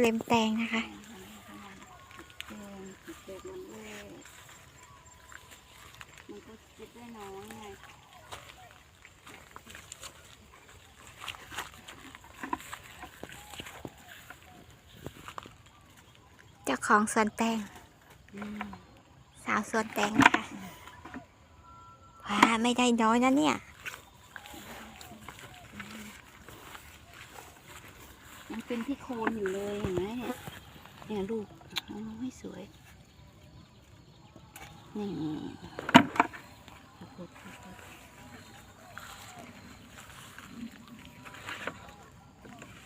เล็มแตงนะคะเด็ดมันแรกมันก็เก็บได้น้อยไงเจ้าของสวนแตงสาวสวนแตงนะคะว้าไม่ได้น้อยนะเนี่ย ยัง เป็นที่โคนอยู่เลยเห็นไหมเนี่ยเนี่ยลูกโอ้ยสวยนี่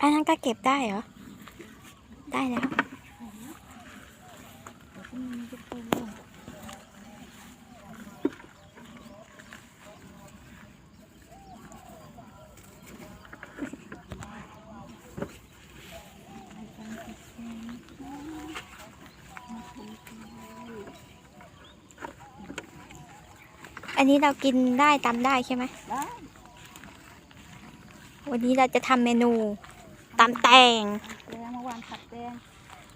อันนั้นก็เก็บได้เหรอ ได้แล้ว อันนี้เรากินได้ตำได้ใช่ไหม ได้วันนี้เราจะทำเมนูตำแตงแดงเมื่อวานผัดแดง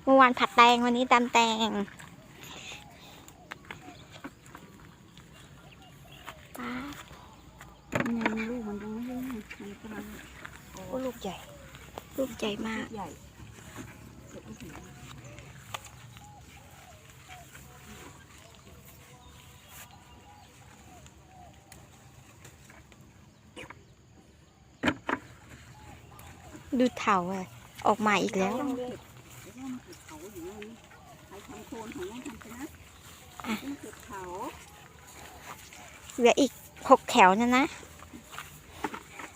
เมื่อวานผัดแตงวันนี้ตำแตงป๊าดนี่ไงลูกมันยังไม่ได้มันกำลังโอ้โอ้ลูกใหญ่ ลูกใหญ่มาก ใหญ่เสร็จแล้วถึง ดูเถาเลยออกมาอีกแล้วเดี๋ยวว่ามันเก็บเขาอยู่นั่นใครทำโคนของน้องทำไปนะอะต้องเก็บเขาเหลืออีกหกแถวนะนะ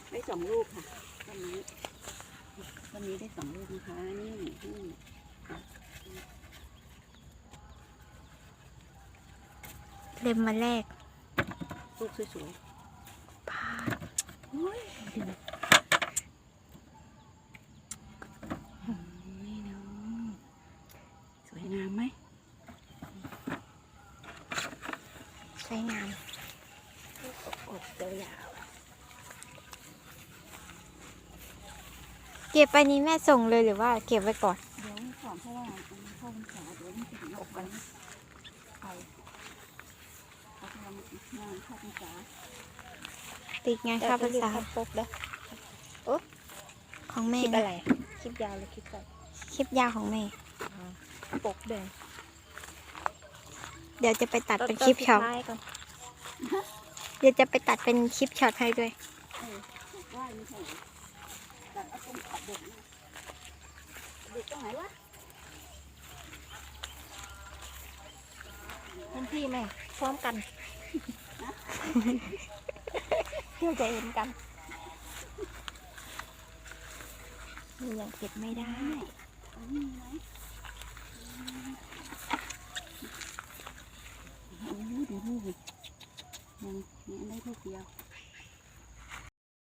ได้สองลูกค่ะวันนี้วันนี้ได้สองลูกนะคะนี่นี่เล็มมาแรกลูกสวยพาด ๆโอ้ยดีนี่เนาะสวยงามไหม สวยงามอกเดียวยาวเก็บไปนี้แม่ส่งเลยหรือว่าเก็บไว้ก่อนเดี๋ยวก่อนเพราะว่ามันเข้าพรรษาเดี๋ยวมันจะถึงอกกันไปเขาทำงานเข้าพรรษาติดงานเข้าภาษาปกเด้อของแม่คลิปนะอะไรคลิปยาวหรือคลิปสั้นคลิปยาวของแม่ปกแดง เดี๋ยวจะไปตัดเป็นคลิปช็อตเดี๋ยวจะไปตัดเป็นคลิปช็อตให้ด้วยว่าไม่ใช่เหรอแต่เอาตรงขอบเด็กนะเด็กตรงไหนวะพื้นที่แม่พร้อมกันเพื่อจะเห็นกันยังเก็บไม่ได้อันนี้ไหม